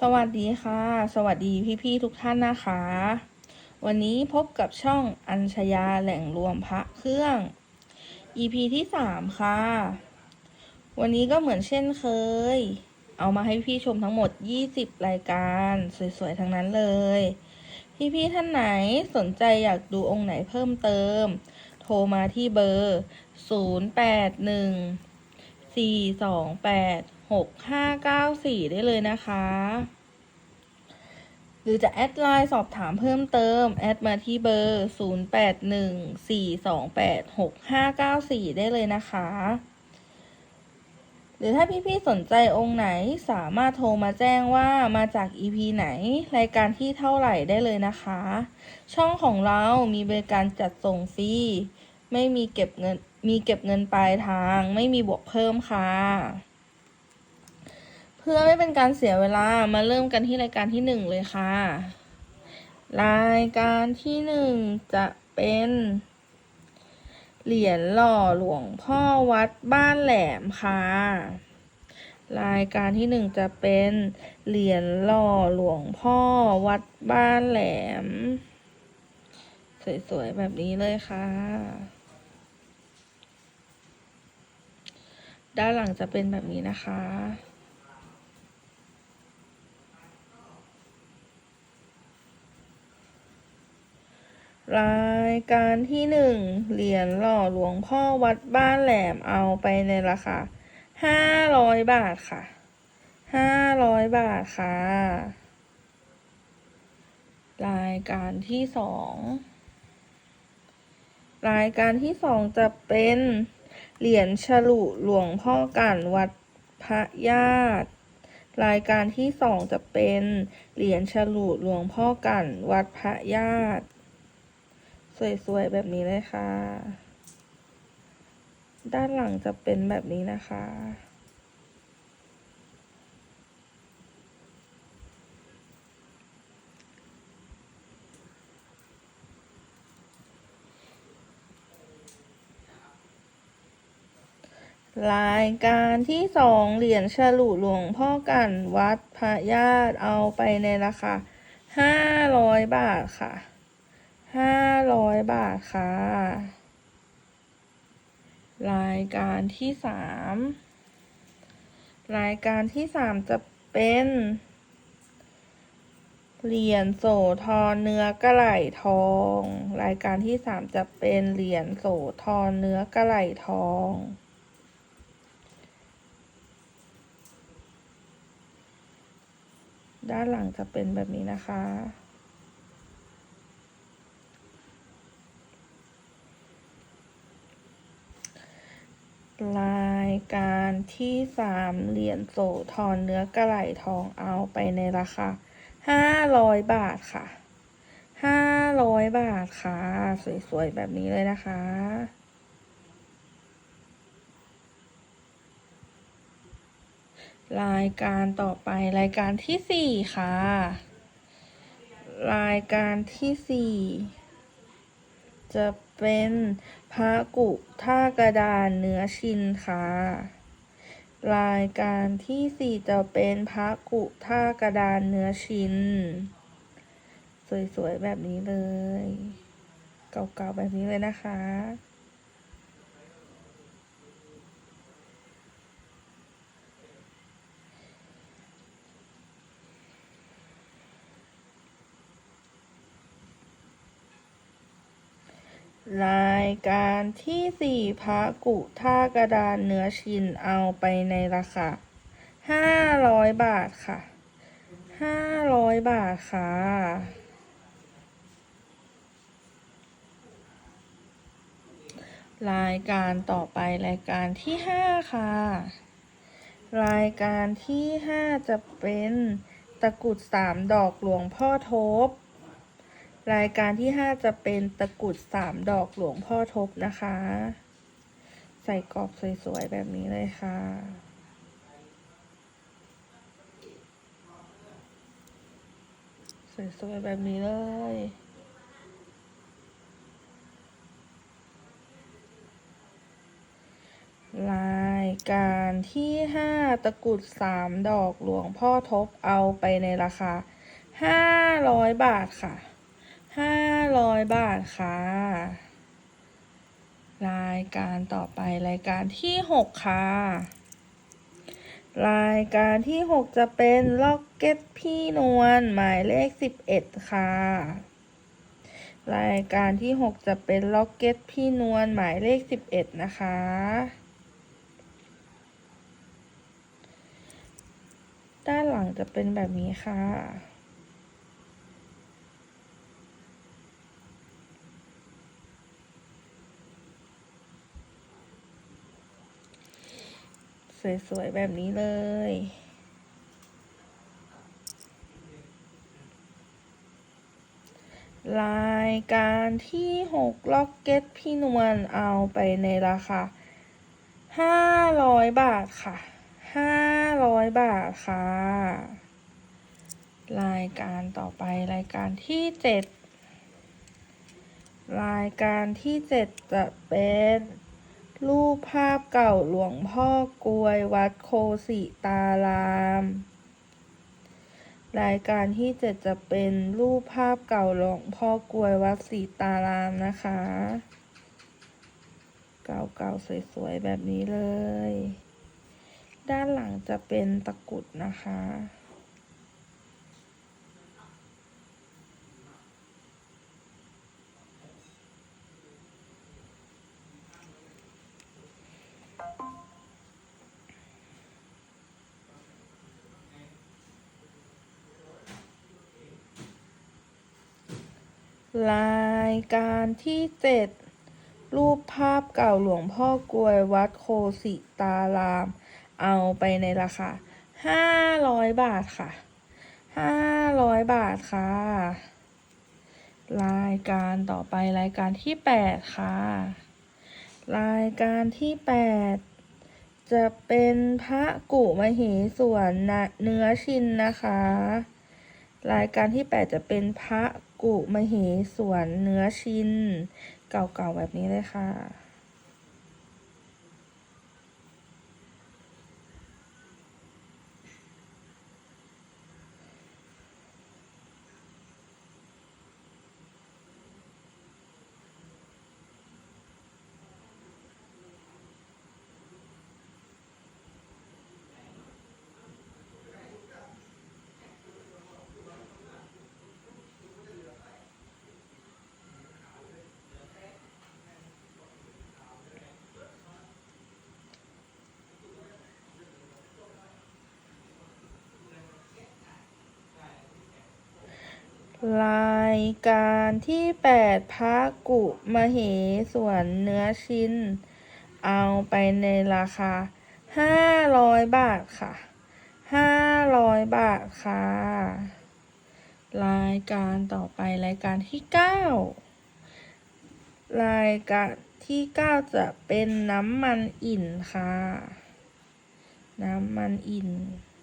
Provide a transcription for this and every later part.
สวัสดีค่ะ สวัสดีพี่ๆทุกท่านนะคะ วันนี้พบกับช่องอัญชยาแหล่งรวมพระเครื่อง EP ที่สามค่ะ วันนี้ก็เหมือนเช่นเคย เอามาให้พี่ชมทั้งหมด 20 รายการสวยๆ ทั้งนั้นเลย พี่ๆท่านไหนสนใจอยากดูองค์ไหนเพิ่มเติม โทรมาที่เบอร์ 081 428 6594ได้เลยนะคะ หรือจะแอดไลน์สอบถามเพิ่มเติม แอดมาที่เบอร์0814286594ได้เลยนะคะหรือถ้าพี่ๆสนใจองค์ไหนสามารถโทรมาแจ้งว่ามาจาก EP ไหน รายการที่เท่าไหร่ได้เลยนะคะ ช่องของเรามีบริการจัดส่งฟรีไม่มีเก็บเงินมีเก็บเงินปลายทาง ไม่มีบวกเพิ่มค่ะ พื่อไม่เป็นการเสียเวลามาเริ่มกันที่รายการที่หนึ่งเลยค่ะ รายการที่หนึ่งจะเป็น เหรียญหล่อหลวงพ่อวัดบ้านแหลมค่ะ รายการที่หนึ่งจะเป็นเหรียญหล่อหลวงพ่อวัดบ้านแหลม สวยๆแบบนี้เลยค่ะด้านหลังจะเป็นแบบนี้นะคะ รายการที่หนึ่งเหรียญหล่อหลวงพ่อวัดบ้านแหลมเอาไปในราคาห้าร้อยบาทค่ะห้าร้อยบาทค่ะ รายการที่สองรายการที่สองจะเป็นเหรียญฉลุหลวงพ่อกันวัดพระญาติ รายการที่สองจะเป็นเหรียญฉลุหลวงพ่อกันวัดพระญาติ สวยๆแบบนี้เลยค่ะ ด้านหลังจะเป็นแบบนี้นะคะ รายการที่สองเหรียญฉลุหลวงพ่อกันวัดพระญาติเอาไปในราคาห้าร้อยบาทค่ะ ห้าร้อยบาทค่ะ รายการที่สามรายการที่สามจะเป็นเหรียญโสธรเนื้อกระไหลทอง รายการที่สามจะเป็นเหรียญโสธรเนื้อกระไหลทอง ด้านหลังจะเป็นแบบนี้นะคะ รายการที่สามเหรียญโสธรเนื้อกระไหล่ทองเอาไปในราคาห้าร้อยบาทค่ะห้าร้อยบาทค่ะ สวยๆ แบบนี้เลยนะคะ รายการต่อไปรายการที่สี่ค่ะ รายการที่สี่จะ เป็นพระกุท่ากระดานเนื้อชินค่ะ รายการที่สี่จะเป็นพระกุท่ากระดานเนื้อชินสวยๆแบบนี้เลย เก่าๆแบบนี้เลยนะคะ รายการที่สี่พระกุท่ากระดานเนื้อชินเอาไปในราคาห้าร้อยบาทค่ะห้าร้อยบาทค่ะ รายการต่อไปรายการที่ห้าค่ะ รายการที่ห้าจะเป็นตะกุดสามดอกหลวงพ่อทบ รายการที่ห้าจะเป็นตะกรุดสามดอกหลวงพ่อทบนะคะ ใส่กรอบสวยๆ แบบนี้เลยค่ะ สวยๆ แบบนี้เลยรายการที่ห้าตะกรุดสามดอกหลวงพ่อทบเอาไปในราคาห้าร้อยบาทค่ะ ห้าร้อยบาทค่ะ รายการต่อไปรายการที่หกค่ะ รายการที่หกจะเป็นล็อกเก็ตพี่นวลหมายเลขสิบเอ็ดค่ะ รายการที่หกจะเป็นล็อกเก็ตพี่นวลหมายเลขสิบเอ็ดนะคะด้านหลังจะเป็นแบบนี้ค่ะ สวยๆ แบบนี้เลย รายการที่หกล็อกเก็ตพี่นวลเอาไปในราคาห้าร้อยบาทค่ะห้าร้อยบาทค่ะ รายการต่อไปรายการที่เจ็ดรายการที่เจ็ดจะเป็น รูปภาพเก่าหลวงพ่อกลวย วัดโคสิตาราม รายการที่เจ็ดจะเป็นรูปภาพเก่าหลวงพ่อกลวย วัดสีตารามนะคะ เก่าๆสวยๆแบบนี้เลย ด้านหลังจะเป็นตะกุดนะคะ รายการที่เจ็ดรูปภาพเก่าหลวงพ่อกลวยวัดโคสิตาราม เอาไปในราคาห้าร้อยบาทค่ะห้าร้อยบาทค่ะ รายการต่อไปรายการที่แปดค่ะ รายการที่แปดจะเป็นพระกุมเหสวนเนื้อชินนะคะ รายการที่แปดจะเป็นพระ กุมเหสวนเนื้อชินเก่าๆแบบนี้เลยค่ะ รายการที่แปดพระกุมเหสวนเนื้อชิ้น เอาไปในราคาห้าร้อยบาทค่ะห้าร้อยบาทค่ะ รายการต่อไปรายการที่เก้ารายการที่เก้าจะเป็นน้ำมันอิ่นค่ะ น้ำมันอิ่น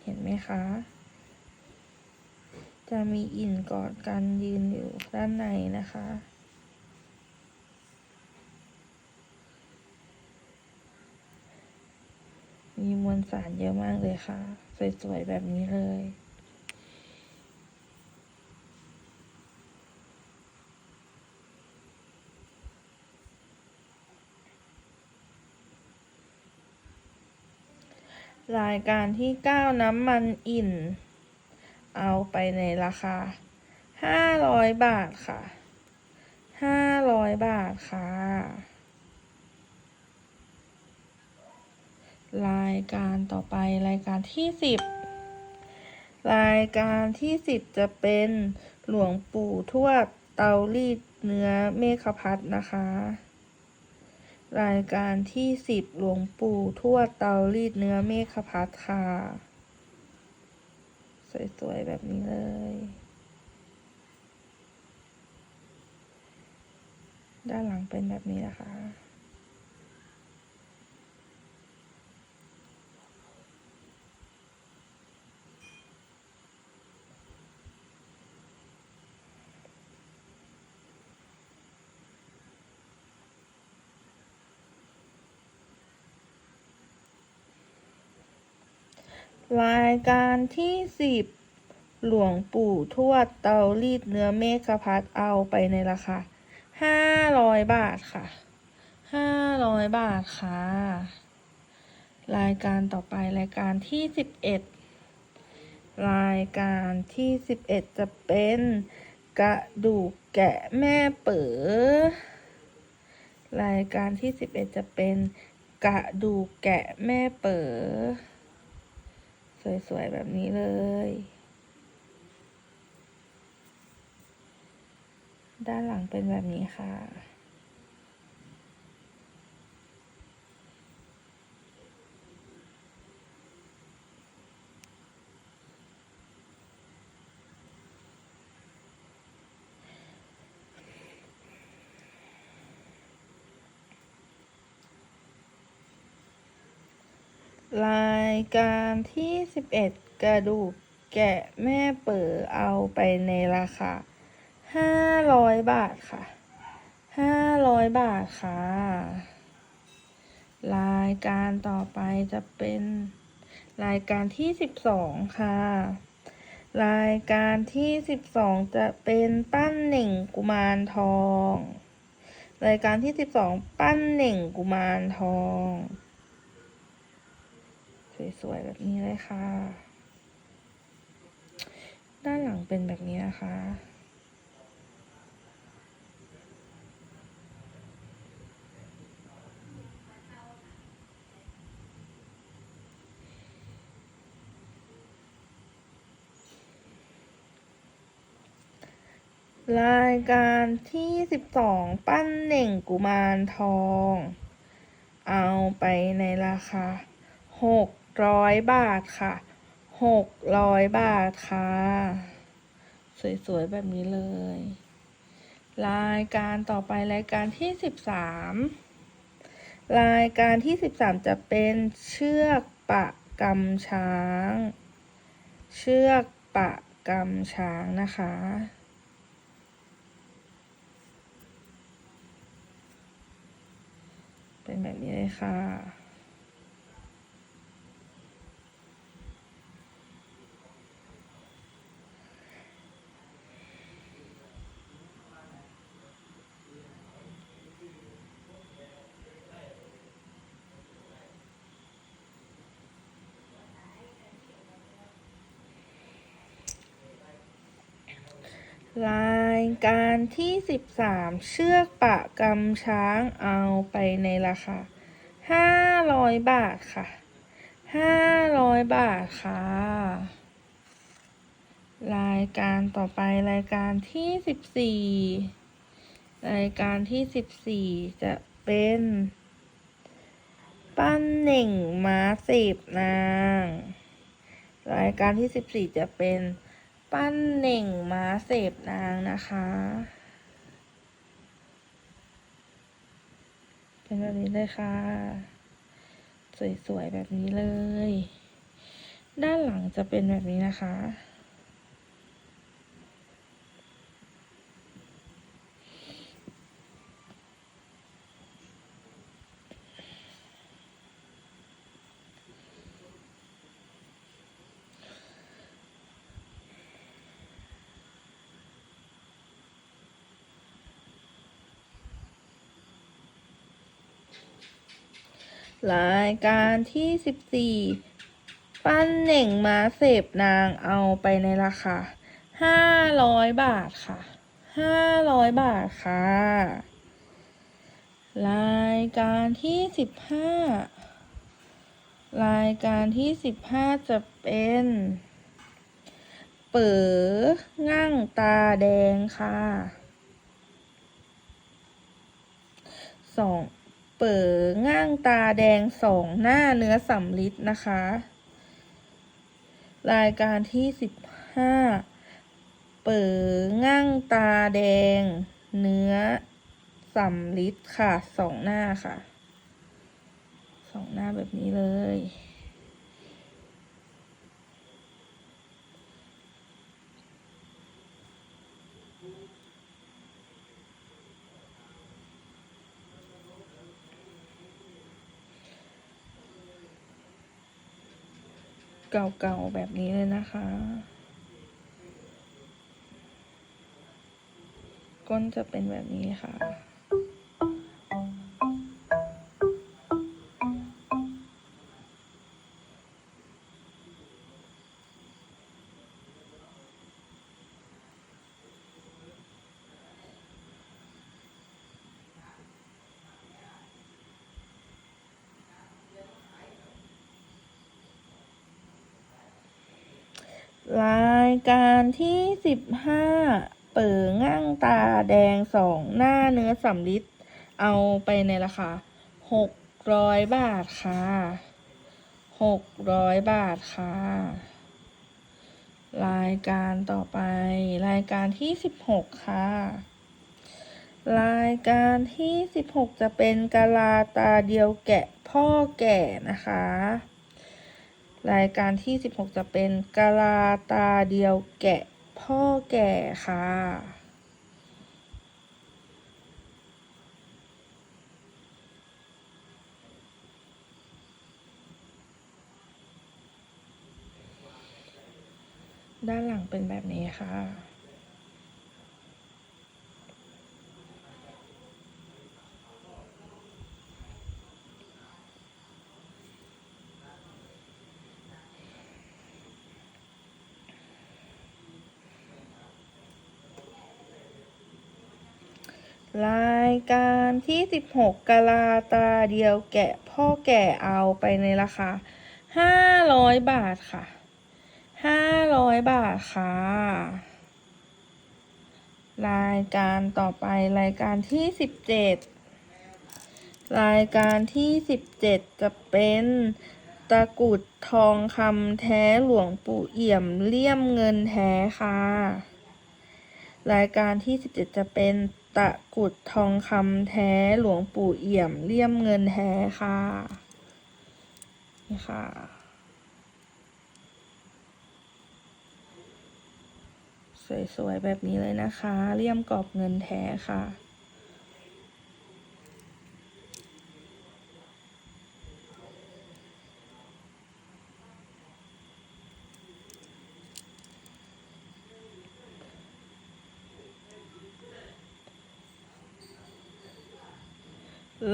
เห็นไหมคะ จะมีอิ่นกอดกันยืนอยู่ด้านในนะคะ มีมวลสารเยอะมากเลยค่ะ สวยๆ แบบนี้เลยรายการที่เก้าน้ำมันอิ่น เอาไปในราคาห้าร้อยบาทค่ะห้าร้อยบาทค่ะ รายการต่อไปรายการที่สิบรายการที่สิบจะเป็นหลวงปู่ทวดเตารีดเนื้อเมฆพัฒน์นะคะ รายการที่สิบหลวงปู่ทวดเตารีดเนื้อเมฆพัฒน์ค่ะ สวยๆ แบบนี้เลย ด้านหลังเป็นแบบนี้นะคะ รายการที่สิบหลวงปู่ทวดเตารีดเนื้อเมฆพัดเอาไปในราคาห้าร้อยบาทค่ะห้าร้อยบาทค่ะ รายการต่อไปรายการที่สิบเอ็ดรายการที่สิบเอ็ดจะเป็นกระดูกแกะแม่เป๋อรายการที่สิบเอ็ดจะเป็นกระดูกแกะแม่เป๋อ สวยๆ แบบนี้เลย ด้านหลังเป็นแบบนี้ค่ะราย การที่สิบเอ็ดกระดูกแกะแม่เป๋อเอาไปในราคาห้าร้อยบาทค่ะห้าร้อยบาทค่ะ รายการต่อไปจะเป็นรายการที่สิบสองค่ะ รายการที่สิบสองจะเป็นปั้นเหน่งกุมารทอง รายการที่สิบสองปั้นเหน่งกุมารทอง สวยๆแบบนี้เลยค่ะ ด้านหลังเป็นแบบนี้นะคะรายการที่สิบสองปั้นเหน่งกุมารทอง เอาไปในราคาหก ร้อยบาทค่ะหกร้อยบาทค่ะ สวยๆ แบบนี้เลย รายการต่อไปรายการที่สิบสามรายการที่สิบสามจะเป็นเชือกปะกำช้าง เชือกปะกำช้างนะคะ เป็นแบบนี้เลยค่ะ รายการที่สิบสามเชือกปะกำช้างเอาไปในราคาห้าร้อยบาทค่ะห้าร้อยบาทค่ะ รายการต่อไปรายการที่สิบสี่รายการที่สิบสี่จะเป็น ปั้นเหน่งม้าสิบนาง รายการที่สิบสี่จะเป็น ปั้นเหน่งม้าเสพนางนะคะ เป็นแบบนี้เลยค่ะ สวยๆแบบนี้เลย ด้านหลังจะเป็นแบบนี้นะคะ รายการที่สิบสี่ปั้นเหน่งมาเสพนางเอาไปในราคาห้าร้อยบาทค่ะห้าร้อยบาทค่ะ รายการที่สิบห้ารายการที่สิบห้าจะเป็น เป๋อง่างตาแดงค่ะสอง เป๋อง่างตาแดงสองหน้าเนื้อสำลิดนะคะ รายการที่สิบห้าเป๋อง่างตาแดง เนื้อสำลิดค่ะสองหน้าค่ะสองหน้าแบบนี้เลย เก่าๆแบบนี้เลยนะคะ ก้นจะเป็นแบบนี้ค่ะ รายการที่สิบห้าเปิดง่างตาแดงสองหน้าเนื้อสำลิดเอาไปในราคาหกร้อยบาทค่ะหกร้อยบาทค่ะ รายการต่อไป รายการที่สิบหกค่ะ รายการที่สิบหกจะเป็นกะลาตาเดียวแกะพ่อแก่นะคะ รายการที่ 16 จะเป็นกาลาตาเดียวแกะพ่อแก่ค่ะ ด้านหลังเป็นแบบนี้ค่ะ รายการที่ 16กะลาตาเดียวแกะพ่อแก่เอาไปในราคา 500 บาทค่ะ 500 บาทค่ะ รายการต่อไปรายการที่ 17 รายการที่ 17 จะเป็นตะกรุดทองคำแท้หลวงปู่เอี่ยมเลี่ยมเงินแท้ค่ะ รายการที่ 17 จะเป็น ตะกุดทองคำแท้หลวงปู่เอี่ยมเลี่ยมเงินแท้ค่ะ นี่ค่ะ สวยๆ แบบนี้เลยนะคะ เลี่ยมกรอบเงินแท้ค่ะ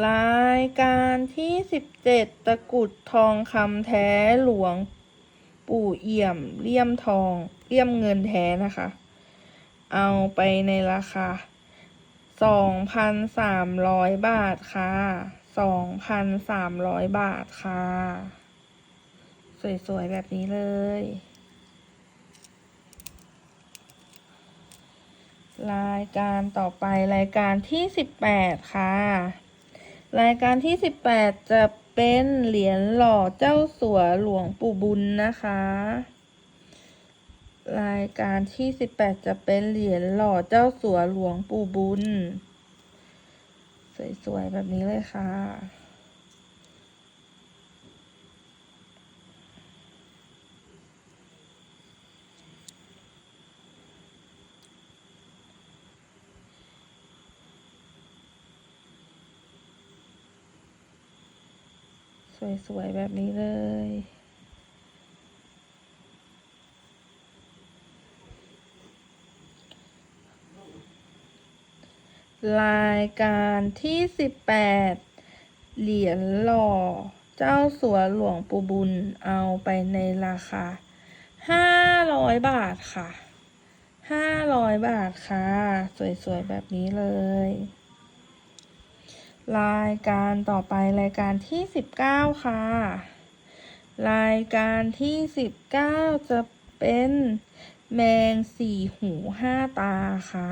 รายการที่17ตะกุดทองคำแท้หลวง ปู่เอี่ยมเลี่ยมทองเลี่ยมเงินแท้นะคะ เอาไปในราคา2,300บาทค่ะ2,300บาทค่ะ สวย ๆ แบบนี้เลย รายการต่อไปรายการที่18ค่ะ รายการที่ 18 จะเป็นเหรียญหล่อเจ้าสัวหลวงปู่บุญนะคะ รายการที่ 18 จะเป็นเหรียญหล่อเจ้าสัวหลวงปู่บุญ สวยๆ แบบนี้เลยค่ะ สวย ๆ แบบนี้เลย รายการที่18เหรียญหล่อ เจ้าสัวหลวงปู่บุญเอาไปในราคา500บาทค่ะ500บาทค่ะ สวย ๆ แบบนี้เลย รายการต่อไปรายการที่19ค่ะ รายการที่19จะเป็นแมงสี่หูห้าตาค่ะ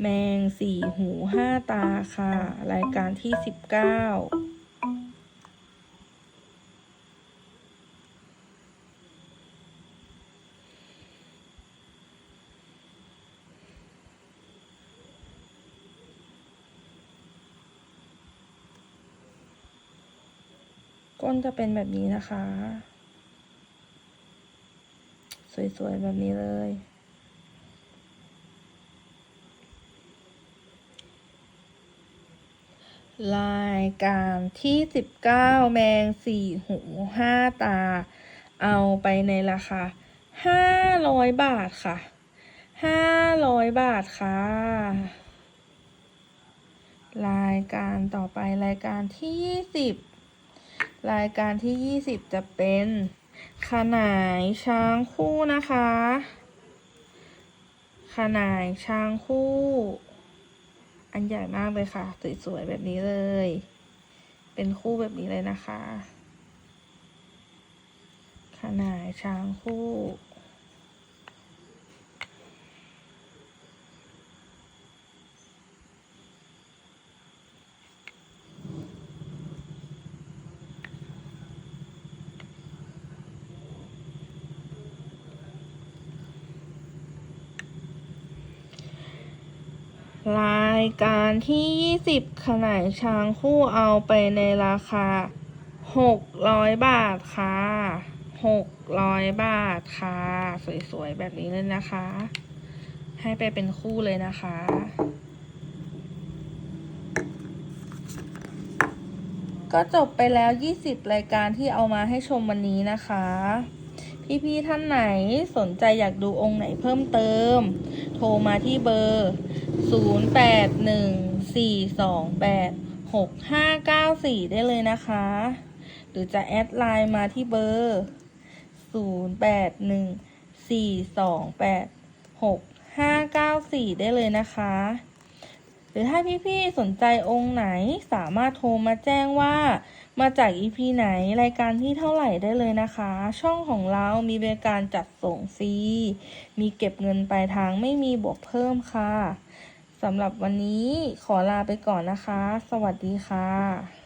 แมงสี่หูห้าตาค่ะ รายการที่19 ก้นจะเป็นแบบนี้นะคะ สวยๆ แบบนี้เลยรรายการที่สิบเก้าแมงสี่หูห้าตา เอาไปในราคาห้าร้อยบาทค่ะห้าร้อยบาทค่ะ รายการต่อไปรายการที่ยี่สิบ รายการที่ยี่สิบจะเป็นขนายช้างคู่นะคะ ขนายช้างคู่ อันใหญ่มากเลยค่ะ สวยๆแบบนี้เลย เป็นคู่แบบนี้เลยนะคะ ขนายช้างคู่ รายการที่ยี่สิบขนายช้างคู่เอาไปในราคาหกร้อยบาทค่ะหกร้อยบาทค่ะ สวยๆ แบบนี้เลยนะคะ ให้ไปเป็นคู่เลยนะคะก็จบไปแล้ว 20 รายการที่เอามาให้ชมวันนี้นะคะ พี่ๆท่านไหนสนใจอยากดูองค์ไหนเพิ่มเติม ทรมาที่เบอร์ 0814286594 ได้เลยนะคะ หรือจะแอดไลน์มาที่เบอร์ 0814286594 ได้เลยนะคะ หรือถ้าพี่ๆสนใจองค์ไหนสามารถโทรมาแจ้งว่า มาจาก EP ไหนรายการที่เท่าไหร่ได้เลยนะคะ ช่องของเรามีบริการจัดส่งฟรี มีเก็บเงินปลายทางไม่มีบวกเพิ่มค่ะสำหรับวันนี้ขอลาไปก่อนนะคะ สวัสดีค่ะ